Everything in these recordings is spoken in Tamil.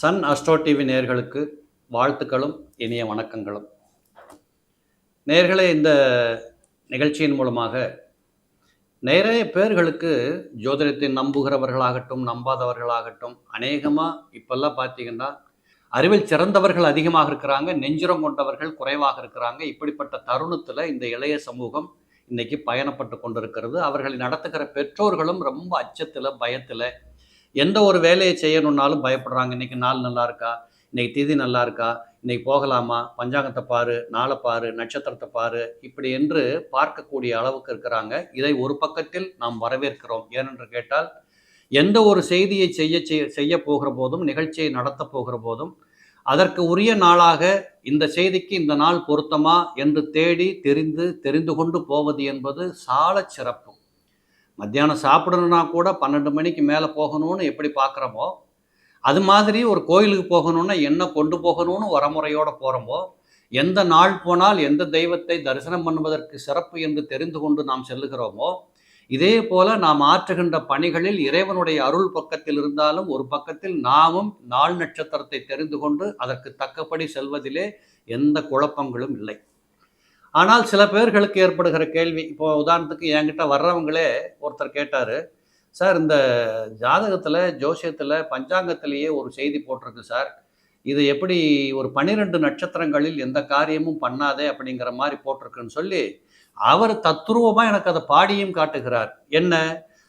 சன் அஸ்ட்ரோ டிவி நேர்களுக்கு வாழ்த்துக்களும் இனிய வணக்கங்களும். நேர்களை இந்த நிகழ்ச்சியின் மூலமாக நிறைய பேர்களுக்கு ஜோதிடத்தை நம்புகிறவர்களாகட்டும் நம்பாதவர்களாகட்டும் அநேகமாக இப்போல்லாம் பார்த்தீங்கன்னா அறிவில் சிறந்தவர்கள் அதிகமாக இருக்கிறாங்க நெஞ்சுரம் கொண்டவர்கள் குறைவாக இருக்கிறாங்க. இப்படிப்பட்ட தருணத்தில் இந்த இளைய சமூகம் இன்றைக்கி பயணப்பட்டு கொண்டிருக்கிறது. அவர்களை நடத்துகிற பெற்றோர்களும் ரொம்ப அச்சத்தில் பயத்தில் எந்த ஒரு வேலையை செய்யணுன்னாலும் பயப்படுறாங்க. இன்றைக்கி நாள் நல்லா இருக்கா? இன்றைக்கி திதி நல்லா இருக்கா? இன்றைக்கி போகலாமா? பஞ்சாங்கத்தை பாரு நாளை பாரு நட்சத்திரத்தை பாரு இப்படி என்று பார்க்கக்கூடிய அளவுக்கு இருக்கிறாங்க. இதை ஒரு பக்கத்தில் நாம் வரவேற்கிறோம். ஏனென்று கேட்டால் எந்த ஒரு செய்தியை செய்ய செய்ய செய்ய போகிற போதும் நிகழ்ச்சியை நடத்த போகிற போதும் அதற்கு உரிய நாளாக இந்த செய்திக்கு இந்த நாள் பொருத்தமா என்று தேடி தெரிந்து தெரிந்து கொண்டு போவது என்பது சால சிறப்பு. மத்தியானம் சாப்பிடணும்னா கூட பன்னெண்டு மணிக்கு மேலே போகணும்னு எப்படி பார்க்குறோமோ அது மாதிரி ஒரு கோயிலுக்கு போகணும்னா என்ன கொண்டு போகணும்னு வரமுறையோடு போகிறோமோ எந்த நாள் போனால் எந்த தெய்வத்தை தரிசனம் பண்ணுவதற்கு சிறப்பு என்று தெரிந்து கொண்டு நாம் செல்லுகிறோமோ இதே போல நாம் ஆற்றுகின்ற பணிகளில் இறைவனுடைய அருள் பக்கத்தில் இருந்தாலும் ஒரு பக்கத்தில் நாமும் நாள் நட்சத்திரத்தை தெரிந்து கொண்டு அதற்கு தக்கபடி செல்வதிலே எந்த குழப்பங்களும் இல்லை. ஆனால் சில பேர்களுக்கு ஏற்படுகிற கேள்வி இப்போ உதாரணத்துக்கு என்கிட்ட வர்றவங்களே ஒருத்தர் கேட்டார் சார் இந்த ஜாதகத்தில் ஜோசியத்தில் பஞ்சாங்கத்திலேயே ஒரு செய்தி போட்டிருக்கு சார். இது எப்படி ஒரு பன்னிரெண்டு நட்சத்திரங்களில் எந்த காரியமும் பண்ணாதே அப்படிங்கிற மாதிரி போட்டிருக்குன்னு சொல்லி அவர் தத்ரூபமாக எனக்கு அதை பாடியும் காட்டுகிறார். என்ன?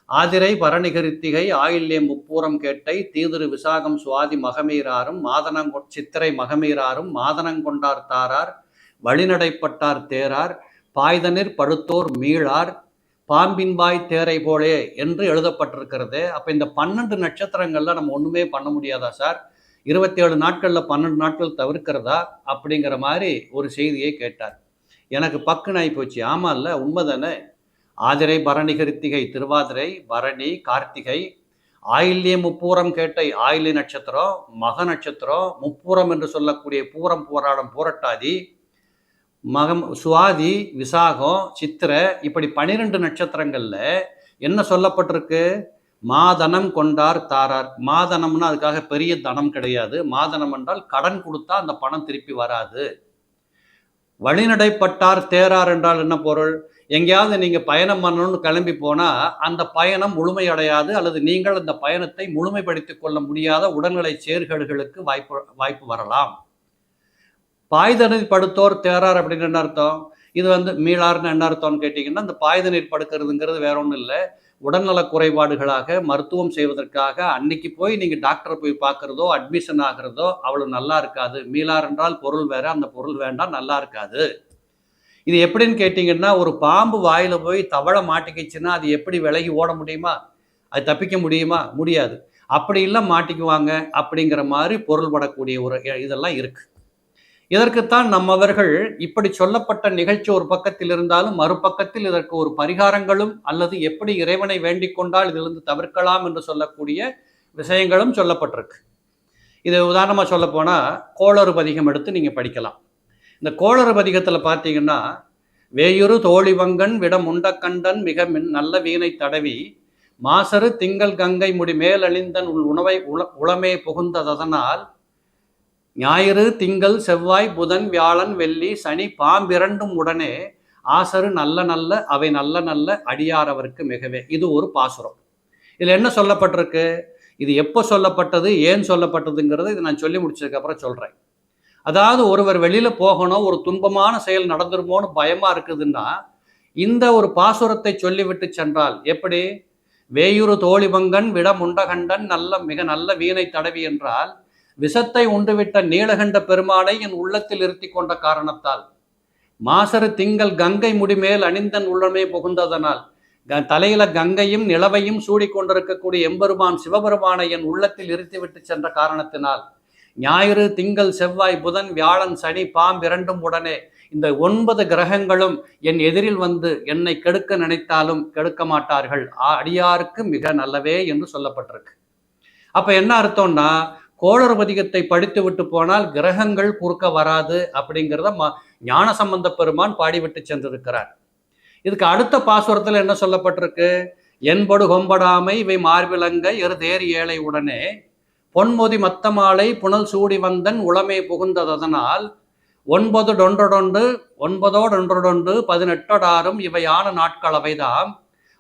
ஆதிரை பரணிகரித்திகை ஆயில்யம் முப்பூரம் கேட்டை தீதிரு விசாகம் சுவாதி மகமீராரும் மாதனங்கொ சித்திரை மகமீராரும் மாதனங்கொண்டார் தாரார் வழிநடைப்பட்டார் தேரார் பாய்தனிர் படுத்தோர் மீளார் பாம்பின்பாய் தேரை போலே என்று எழுதப்பட்டிருக்கிறது. அப்போ இந்த பன்னெண்டு நட்சத்திரங்கள்ல நம்ம ஒன்றுமே பண்ண முடியாதா சார்? இருபத்தி ஏழு நாட்களில் பன்னெண்டு நாட்கள் தவிர்க்கிறதா? அப்படிங்கிற மாதிரி ஒரு செய்தியை கேட்டார். எனக்கு பக்குன்னு ஆகிப்போச்சு போச்சு. ஆமாம் இல்லை உண்மைதானே? ஆதிரை பரணி கிருத்திகை திருவாதிரை பரணி கார்த்திகை ஆயில்ய முப்பூரம் கேட்டை ஆயிலி நட்சத்திரம் மக நட்சத்திரம் முப்பூரம் என்று சொல்லக்கூடிய பூரம் போராடம் போரட்டாதி மகம் சுவாதி விசாகம் சித்திரை இப்படி பனிரெண்டு நட்சத்திரங்களில் என்ன சொல்லப்பட்டிருக்கு? மாதனம் கொண்டார் தாரார். மாதனம்னா அதுக்காக பெரிய தனம் கிடையாது. மாதனம் என்றால் கடன் கொடுத்தா அந்த பணம் திருப்பி வராது. வழிநடைப்பட்டார் தேரார் என்றால் என்ன பொருள்? எங்கேயாவது நீங்கள் பயணம் பண்ணணும்னு கிளம்பி போனால் அந்த பயணம் முழுமையடையாது அல்லது நீங்கள் அந்த பயணத்தை முழுமைப்படுத்திக் கொள்ள முடியாத உடல்நிலை சேர்கேடுகளுக்கு வாய்ப்பு வாய்ப்பு வரலாம். பாய்தனில் படுத்தோர் தேரார் அப்படின்னு என்ன அர்த்தம்? இது வந்து மீளார்னு என்ன அர்த்தம்னு கேட்டிங்கன்னா இந்த பாய்தனில் படுக்கிறதுங்கிறது வேற ஒன்றும் இல்லை. உடல்நல குறைபாடுகளாக மருத்துவம் செய்வதற்காக அன்னைக்கு போய் நீங்கள் டாக்டரை போய் பார்க்குறதோ அட்மிஷன் ஆகிறதோ அவ்வளோ நல்லா இருக்காது. மீளார் என்றால் பொருள் வேற அந்த பொருள் வேண்டாம் நல்லா இருக்காது. இது எப்படின்னு கேட்டிங்கன்னா ஒரு பாம்பு வாயில் போய் தவளை மாட்டிக்கிச்சுன்னா அது எப்படி விலகி ஓட முடியுமா? அது தப்பிக்க முடியுமா? முடியாது. அப்படி இல்லை மாட்டிக்குவாங்க அப்படிங்கிற மாதிரி பொருள்படக்கூடிய ஒரு இதெல்லாம் இருக்குது இதற்குத்தான் நம்மவர்கள் இப்படி சொல்லப்பட்ட நிகழ்ச்சி ஒரு பக்கத்தில் இருந்தாலும் மறுபக்கத்தில் இதற்கு ஒரு பரிகாரங்களும் அல்லது எப்படி இறைவனை வேண்டிக் கொண்டால் இதிலிருந்து தவிர்க்கலாம் என்று சொல்லக்கூடிய விஷயங்களும் சொல்லப்பட்டிருக்கு. இது உதாரணமாக சொல்ல போனால் கோளறு பதிகம் எடுத்து நீங்கள் படிக்கலாம். இந்த கோளறு பதிகத்தில் பார்த்தீங்கன்னா வேயுறு தோழிவங்கன் விடம் உண்டக்கண்டன் மிக மின் நல்ல வீணை தடவி மாசரு திங்கள் கங்கை முடி மேலழிந்தன் உள் உணவை உள உளமே புகுந்ததனால் ஞாயிறு திங்கள் செவ்வாய் புதன் வியாழன் வெள்ளி சனி பாம்பிரண்டும் உடனே ஆசரு நல்ல நல்ல அவை நல்ல நல்ல அடியாரவருக்கு மிகவே. இது ஒரு பாசுரம். இதில் என்ன சொல்லப்பட்டிருக்கு? இது எப்போ சொல்லப்பட்டது? ஏன் சொல்லப்பட்டதுங்கிறது இது நான் சொல்லி முடிச்சதுக்கப்புறம் சொல்கிறேன் அதாவது ஒருவர் வெளியில் போகணும் ஒரு துன்பமான செயல் நடந்துருமோன்னு பயமாக இருக்குதுன்னா இந்த ஒரு பாசுரத்தை சொல்லிவிட்டு சென்றால் எப்படி? வேயுறு தோழிபங்கன் விட முண்டகண்டன் நல்ல மிக நல்ல வீணை தடவி என்றால் விஷத்தை உண்டுவிட்ட நீலகண்ட பெருமானை என் உள்ளத்தில் இருத்தி கொண்ட காரணத்தால். மாசரு திங்கள் கங்கை முடிமேல் அணிந்தன் உள்ளமே புகுந்ததனால் தலையில கங்கையும் நிலவையும் சூடி கொண்டிருக்கக்கூடிய எம்பெருமான் சிவபெருமானை என் உள்ளத்தில் இருத்திவிட்டு சென்ற காரணத்தினால் ஞாயிறு திங்கள் செவ்வாய் புதன் வியாழன் சனி பாம் இரண்டும் உடனே இந்த ஒன்பது கிரகங்களும் என் எதிரில் வந்து என்னை கெடுக்க நினைத்தாலும் கெடுக்க மாட்டார்கள். அடியாருக்கு மிக நல்லவே என்று சொல்லப்பட்டிருக்கு. அப்ப என்ன அர்த்தம்னா கோளறு பதிகத்தை படித்து விட்டு போனால் கிரகங்கள் குறுக்க வராது அப்படிங்கிறத ம ஞான சம்பந்த பெருமான் பாடிவிட்டு சென்றிருக்கிறார். இதுக்கு அடுத்த பாசுரத்தில் என்ன சொல்லப்பட்டிருக்கு? என்படு கொம்படாமை இவை மார்பிலங்க எரு தேர் ஏழை உடனே பொன்மொதி மத்தமாலை புனல் சூடி வந்தன் உளமை புகுந்ததனால் ஒன்பது டொன்றொடொன்று ஒன்பதோடொன்றொடொன்று பதினெட்டொடாரும் இவையான நாட்கள் அவைதாம்.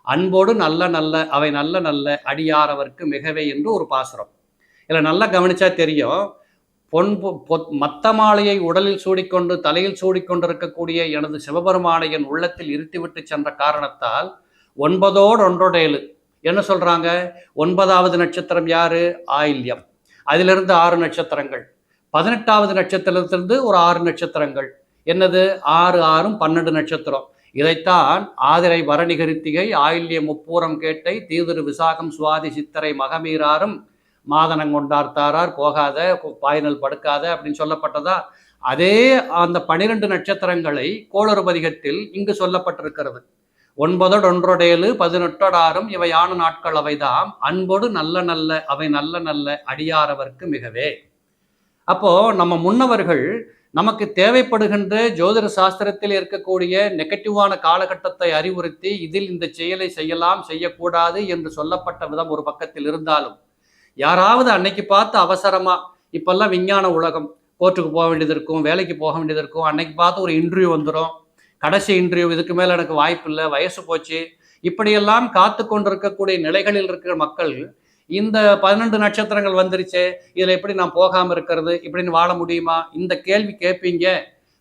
அன்போடு நல்ல நல்ல அவை நல்ல நல்ல அடியாரவர்க்கு மிகவே என்று ஒரு பாசுரம். இதில் நல்லா கவனிச்சா தெரியும். பொன் மத்த மாலையை உடலில் சூடிக்கொண்டு தலையில் சூடிக்கொண்டிருக்கக்கூடிய எனது சிவபெருமானையின் உள்ளத்தில் இருத்திவிட்டு சென்ற காரணத்தால் ஒன்பதோடு ஒன்றோடேழு என்ன சொல்கிறாங்க ஒன்பதாவது நட்சத்திரம் யாரு? ஆயில்யம். அதிலிருந்து ஆறு நட்சத்திரங்கள். பதினெட்டாவது நட்சத்திரத்திலிருந்து ஒரு ஆறு நட்சத்திரங்கள். என்னது? ஆறு ஆறும் பன்னெண்டு நட்சத்திரம். இதைத்தான் ஆதிரை வரணிகரித்திகை ஆயில்ய முப்பூரம் கேட்டை தீதிரு விசாகம் சுவாதி சித்தரை மகமீராரும் மாதனங்கொண்டார்த்தாரார் போகாத பாயினல் படுக்காத அப்படின்னு சொல்லப்பட்டதா? அதே அந்த பனிரெண்டு நட்சத்திரங்களை கோளறுபதிகத்தில் இங்கு சொல்லப்பட்டிருக்கிறது. ஒன்பதோடு ஒன்றொடேழு பதினெட்டோடாரும் இவையான நாட்கள் அவைதாம். அன்போடு நல்ல நல்ல அவை நல்ல நல்ல அடியாரவர்க்கு மிகவே. அப்போ நம்ம முன்னவர்கள் நமக்கு தேவைப்படுகின்ற ஜோதிட சாஸ்திரத்தில் இருக்கக்கூடிய நெகட்டிவான காலகட்டத்தை அறிவுறுத்தி இதில் இந்த செயலை செய்யலாம் செய்யக்கூடாது என்று சொல்லப்பட்ட விதம் ஒரு பக்கத்தில் இருந்தாலும் யாராவது அன்னைக்கு பார்த்து அவசரமாக இப்போல்லாம் விஞ்ஞான உலகம் கோர்ட்டுக்கு போக வேண்டியது இருக்கும் வேலைக்கு போக வேண்டியது இருக்கும் அன்னைக்கு பார்த்து ஒரு இன்டர்வியூ வந்துடும் கடைசி இன்டர்வியூ இதுக்கு மேலே எனக்கு வாய்ப்பு இல்லை வயசு போச்சு. இப்படியெல்லாம் காத்து கொண்டிருக்கக்கூடிய நிலைகளில் இருக்கிற மக்கள் இந்த பன்னெண்டு நட்சத்திரங்கள் வந்துருச்சு இதில் எப்படி நான் போகாமல் இருக்கிறது இப்படின்னு வாழ முடியுமா? இந்த கேள்வி கேட்பீங்க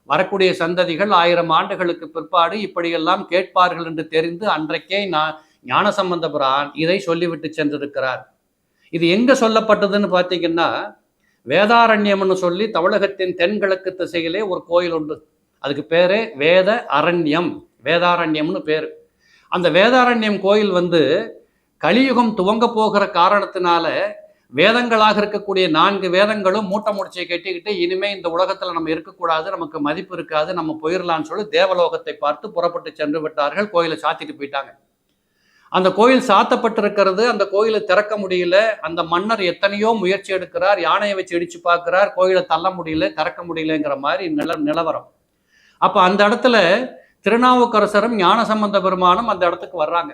வரக்கூடிய சந்ததிகள் ஆயிரம் ஆண்டுகளுக்கு பிற்பாடு இப்படியெல்லாம் கேட்பார்கள் என்று தெரிந்து அன்றைக்கே நான் ஞானசம்பந்தபுரான் இதை சொல்லிவிட்டு சென்றிருக்கிறார். இது எங்க சொல்லப்பட்டதுன்னு பார்த்தீங்கன்னா வேதாரண்யம்னு சொல்லி தமிழகத்தின் தென்கிழக்கு திசையிலே ஒரு கோயில் உண்டு. அதுக்கு பேர் வேத அரண்யம் வேதாரண்யம்னு பேர். அந்த வேதாரண்யம் கோயில் வந்து கலியுகம் துவங்க போகிற காரணத்தினால வேதங்களாக இருக்கக்கூடிய நான்கு வேதங்களும் மூட்டை முடிச்சை கட்டிக்கிட்டு இனிமே இந்த உலகத்துல நம்ம இருக்கக்கூடாது நமக்கு மதிப்பு இருக்காது நம்ம போயிடலான்னு சொல்லி தேவலோகத்தை பார்த்து புறப்பட்டு சென்று விட்டார்கள் கோயிலை சாத்திட்டு போயிட்டாங்க. அந்த கோயில் சாத்தப்பட்டிருக்கிறது அந்த கோயிலை திறக்க முடியல அந்த மன்னர் எத்தனையோ முயற்சி எடுக்கிறார் யானையை வச்சு இடிச்சு பார்க்கிறார் கோயிலை தள்ள முடியல திறக்க முடியலங்கிற மாதிரி நில நிலவரம். அப்போ அந்த இடத்துல திருநாவுக்கரசரும் ஞானசம்பந்த பெருமானும் அந்த இடத்துக்கு வர்றாங்க.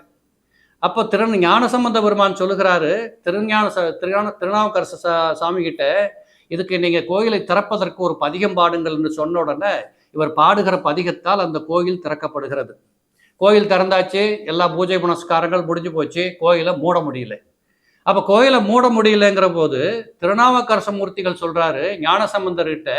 அப்போ திரு ஞானசம்பந்த பெருமான் சொல்லுகிறாரு திருஞான திருஞான திருநாவுக்கரச சாமி கிட்ட இதுக்கு நீங்கள் கோயிலை திறப்பதற்கு ஒரு பதிகம் பாடுங்கள்னு சொன்ன உடனே இவர் பாடுகிற பதிகத்தால் அந்த கோயில் திறக்கப்படுகிறது. கோயில் திறந்தாச்சு எல்லா பூஜை புனஸ்காரங்கள் முடிஞ்சு போச்சு கோயிலை மூட முடியல. அப்போ கோயிலை மூட முடியலங்கிற போது திருநாவுக்கரச மூர்த்திகள் சொல்கிறாரு ஞானசம்பந்தர்கிட்ட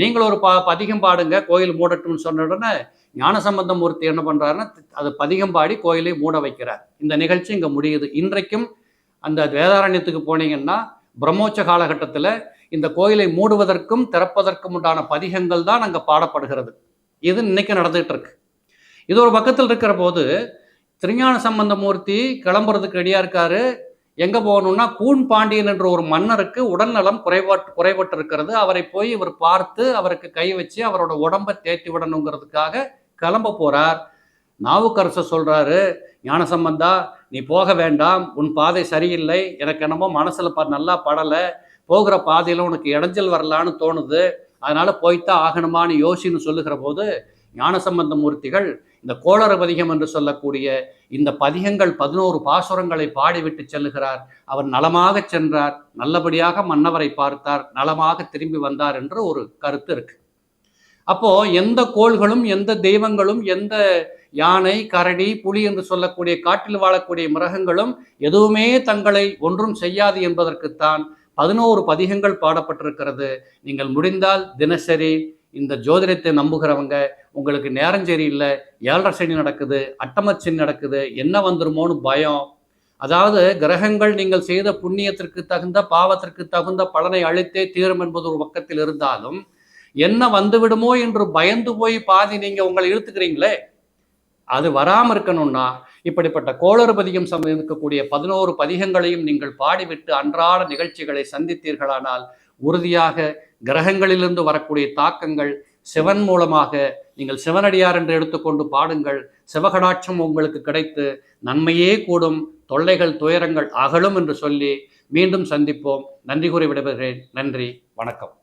நீங்கள் ஒரு பா பதிகம் பாடுங்க கோயில் மூடட்டும்னு சொன்ன உடனே ஞானசம்பந்த மூர்த்தி என்ன பண்ணுறாருன்னா அது பதிகம் பாடி கோயிலை மூட வைக்கிறார். இந்த நிகழ்ச்சி இங்கே முடியுது. இன்றைக்கும் அந்த வேதாரண்யத்துக்கு போனீங்கன்னா பிரம்மோச்ச காலகட்டத்தில் இந்த கோயிலை மூடுவதற்கும் திறப்பதற்கும் உண்டான பதிகங்கள் தான் அங்கே பாடப்படுகிறது. இது இன்னைக்கு நடந்துகிட்டு இருக்கு. இது ஒரு பக்கத்தில் இருக்கிற போது திருஞான சம்பந்தமூர்த்தி கிளம்புறதுக்கு ரெடியாக இருக்காரு. எங்கே போகணும்னா கூன் பாண்டியன் என்ற ஒரு மன்னருக்கு உடல்நலம் குறைபாட்டு குறைபட்டு இருக்கிறது அவரை போய் இவர் பார்த்து அவருக்கு கை வச்சு அவரோட உடம்பை தேத்தி விடணுங்கிறதுக்காக கிளம்ப போகிறார் நாவுக்கரசர் ஞான ஞானசம்பந்தா நீ போக வேண்டாம். உன் பாதை சரியில்லை. எனக்கு என்னமோ மனசில் ப நல்லா படலை. போகிற பாதையில் உனக்கு இடைஞ்சல் வரலான்னு தோணுது. அதனால் போய்த்தான் ஆகணுமான்னு யோசின்னு சொல்லுகிற போது ஞானசம்பந்த மூர்த்திகள் இந்த கோளர பதிகம் என்று சொல்லக்கூடிய இந்த பதிகங்கள் பதினோரு பாசுரங்களை பாடிவிட்டு செல்லுகிறார். அவர் நலமாக சென்றார். நல்லபடியாக மன்னவரை பார்த்தார். நலமாக திரும்பி வந்தார் என்று ஒரு கருத்து இருக்கு. அப்போ எந்த கோள்களும் எந்த தெய்வங்களும் எந்த யானை கரடி புலி என்று சொல்லக்கூடிய காட்டில் வாழக்கூடிய மிருகங்களும் எதுவுமே தங்களை ஒன்றும் செய்யாது என்பதற்குத்தான் பதினோரு பதிகங்கள் பாடப்பட்டிருக்கிறது. நீங்கள் முடிந்தால் தினசரி இந்த ஜோதிடத்தை நம்புகிறவங்க உங்களுக்கு நேரம் சரியில்லை ஏழரை சனி நடக்குது அட்டமச்சனி நடக்குது என்ன வந்துருமோன்னு பயம். அதாவது கிரகங்கள் நீங்கள் செய்த புண்ணியத்திற்கு தகுந்த பாவத்திற்கு தகுந்த பலனை அளித்தே தீரும் என்பது ஒரு பக்கத்தில் இருந்தாலும் என்ன வந்துவிடுமோ என்று பயந்து போய் பாதி நீங்கள் உங்களை இழுத்துக்கிறீங்களே அது வராமல் இருக்கணும்னா இப்படிப்பட்ட கோளறுபதியும் இருக்கக்கூடிய பதினோரு பதிகங்களையும் நீங்கள் பாடிவிட்டு அன்றாட நிகழ்ச்சிகளை சந்தித்தீர்களானால் உறுதியாக கிரகங்களிலிருந்து வரக்கூடிய தாக்கங்கள் சிவன் மூலமாக நீங்கள் சிவனடியார் என்று எடுத்துக்கொண்டு பாடுங்கள். சிவகடாட்சம் உங்களுக்கு கிடைத்து நன்மையே கூடும். தொல்லைகள் துயரங்கள் அகலும் என்று சொல்லி மீண்டும் சந்திப்போம். நன்றி கூறி விடுபடுகிறேன் நன்றி. வணக்கம்.